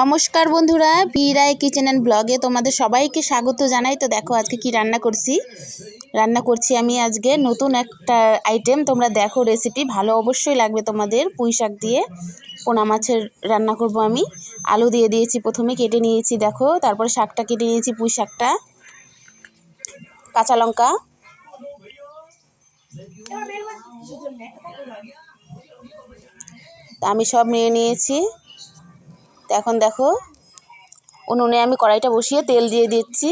নমস্কার বন্ধুরা B Roy kitchen and ব্লগে তোমাদের সবাইকে স্বাগত জানাই। তো দেখো, আজকে কি রান্না করছি? রান্না করছি আমি আজকে নতুন একটা আইটেম তোমরা দেখো রেসিপি ভালো অবশ্যই লাগবে তোমাদের। পুঁই শাক দিয়ে পোনা মাছের রান্না করব আমি। আলু দিয়ে দিয়েছি প্রথমে, কেটে নিয়েছি দেখো। তারপরে শাকটা কেটে নিয়েছি, পুঁই শাকটা। কাঁচা লঙ্কা। আমি সব নিয়ে নিয়েছি। তো এখন দেখো উনুনে আমি কড়াইটা বসিয়ে তেল দিয়ে দিচ্ছি।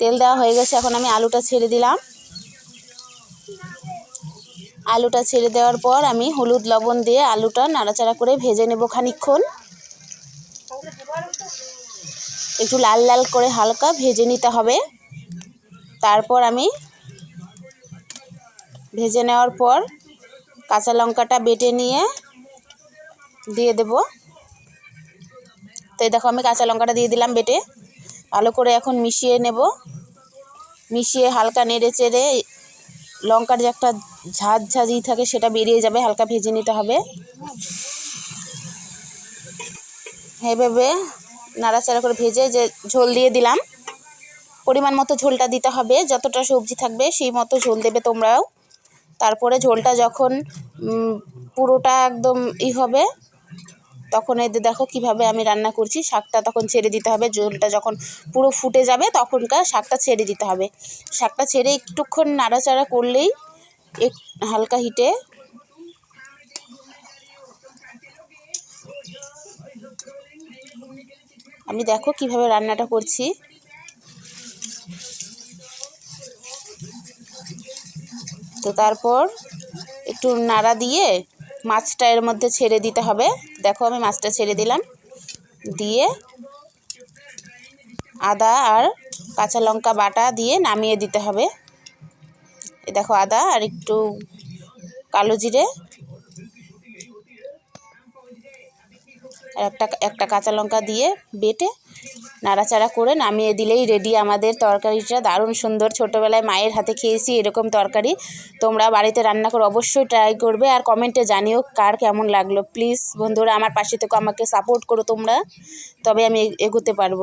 তেল দেওয়া হয়ে গেছে, এখন আমি আলুটা ছেড়ে দিলাম। আলুটা ছেড়ে দেওয়ার পর আমি হলুদ লবণ দিয়ে আলুটা নাড়াচাড়া করে ভেজে নেব খানিক্ষণ একটু লাল লাল করে হালকা ভেজে নিতে হবে। তারপর আমি ভেজে নেওয়ার পর কাঁচা লঙ্কাটা বেটে নিয়ে দিয়ে দেব। তো এই দেখো আমি কাঁচা লঙ্কাটা দিয়ে দিলাম বেটে। ভালো করে এখন মিশিয়ে নেব। মিশিয়ে হালকা নেড়ে চেড়ে লঙ্কার যে একটা ঝাঁঝ ঝাঁঝি থাকে সেটা বেরিয়ে যাবে, হালকা ভেজে নিতে হবে। এভাবে নাড়াচাড়া করে ভেজে যে ঝোল দিয়ে দিলাম, পরিমাণ মতো ঝোলটা দিতে হবে। যতটা সবজি থাকবে সেই মতো ঝোল দেবে তোমরাও। তারপরে ঝোলটা যখন পুরোটা একদম ই হবে তখন যে দেখো কীভাবে আমি রান্না করছি, শাকটা তখন ছেড়ে দিতে হবে, ঝোলটা যখন পুরো ফুটে যাবে তখনকার শাকটা ছেড়ে দিতে হবে। শাকটা ছেড়ে একটুক্ষণ নাড়াচাড়া করলেই এক হালকা হিটে আমি দেখো কীভাবে রান্নাটা করছি। তো তারপর একটু নাড়া দিয়ে মাছটা এর মধ্যে ছেড়ে দিতে হবে। দেখো আমি মাছটা ছেড়ে দিলাম। দিয়ে আদা আর কাঁচা লঙ্কা বাটা দিয়ে নামিয়ে দিতে হবে। দেখো আদা আর একটু কালো জিরে। আর একটা একটা কাঁচা লঙ্কা দিয়ে বেটে নাড়াচাড়া করে নামিয়ে দিলেই রেডি আমাদের তরকারিটা। দারুণ সুন্দর। ছোটোবেলায় মায়ের হাতে খেয়েছি এরকম তরকারি। তোমরা বাড়িতে রান্না করে অবশ্যই ট্রাই করবে। আর কমেন্টে জানিও কার কেমন লাগল। প্লিজ বন্ধুরা, আমার পাশে থেকে, আমাকে সাপোর্ট করো তোমরা। তবে আমি এগোতে পারব।